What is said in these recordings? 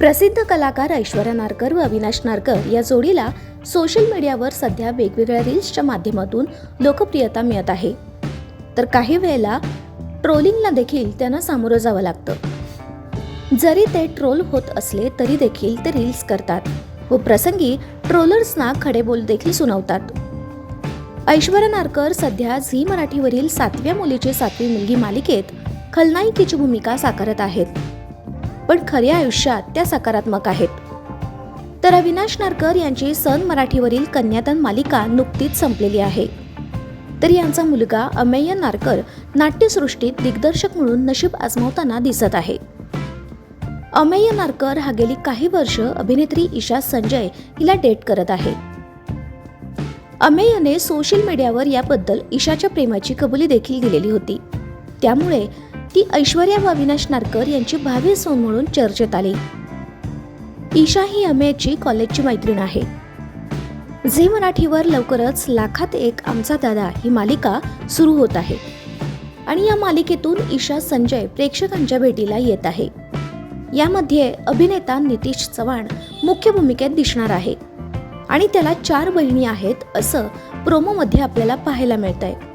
प्रसिद्ध कलाकार ऐश्वर्या नारकर व अविनाश नारकर या जोडीला सोशल मीडियावर सध्या वेगवेगळ्या रील्सच्या माध्यमातून लोकप्रियता मिळत आहे. तर काही वेळेला ट्रोलिंगला देखील त्यांना सामोरं जावं लागतं. जरी ते ट्रोल होत असले तरी देखील ते रील्स करतात व प्रसंगी ट्रोलर्सना खडे बोल देखील सुनावतात. ऐश्वर्या नारकर सध्या झी मराठीवरील सातव्या मुलीची सातवी मुलगी मालिकेत खलनायिकेची भूमिका साकारत आहेत. पण खऱ्या आयुष्यात त्या सकारात्मक आहेत. तर अविनाश नारकर यांची सन मराठीवरील कन्यादान मालिका नुकतीच संपलेली आहे. तर यांचा मुलगा अमेय नारकर नाट्यसृष्टीत दिग्दर्शक म्हणून नशीब आजमावताना दिसत आहे. अमेय नारकर हा गेली काही वर्ष अभिनेत्री ईशा संजय हिला डेट करत आहे. अमेयने सोशल मीडियावर याबद्दल ईशाच्या प्रेमाची कबुली देखील दिलेली होती. त्यामुळे ती ऐश्वर्या व अविनाश नारकर यांची भावी सून म्हणून चर्चेत आली. ईशा ही अमेयची कॉलेजची मैत्रीण आहे. झी मराठीवर लवकरच लाखात एक आमचा दादा ही मालिका सुरू होत आहे. आणि या मालिकेतून ईशा संजय प्रेक्षकांच्या भेटीला येत आहे. यामध्ये अभिनेता नितीश चव्हाण मुख्य भूमिकेत दिसणार आहे. आणि त्याला चार बहिणी आहेत असं प्रोमोमध्ये आपल्याला पाहायला मिळत आहे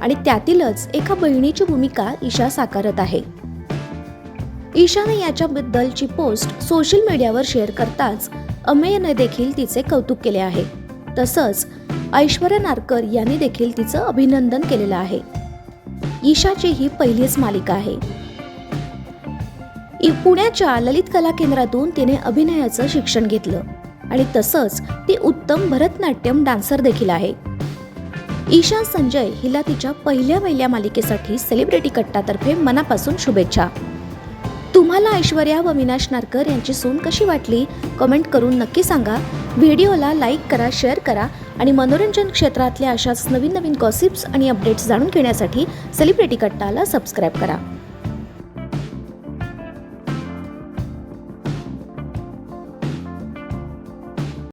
आणि त्यातीलच एका बहिणीची भूमिका ईशा साकारत आहे. ईशाने याच्याबद्दलची पोस्ट सोशल मीडियावर शेअर करताच अमेयने देखील तिचे कौतुक केले आहे. तसंच ऐश्वर्या नारकर यांनी देखील तिचं अभिनंदन केलेलं आहे. ईशाची ही पहिलीच मालिका आहे. इ- पुण्याच्या ललित कला केंद्रातून तिने अभिनयाचं शिक्षण घेतलं आणि तसंच ती उत्तम भरतनाट्यम डान्सर देखील आहे. ईशा संजय हिला तिच्या पहिल्या पहिल्या मालिकेसाठी सेलिब्रिटी कट्टातर्फे मनापासून शुभेच्छा. तुम्हाला ऐश्वर्या व विनाश नारकर यांची सून कशी वाटली? कमेंट करून नक्की सांगा. व्हिडिओला लाईक करा शेअर करा आणि मनोरंजन क्षेत्रातल्या अशाच नवीन नवीन गॉसिप्स आणि अपडेट्स जाणून घेण्यासाठी सेलिब्रिटी कट्टाला सबस्क्राईब करा.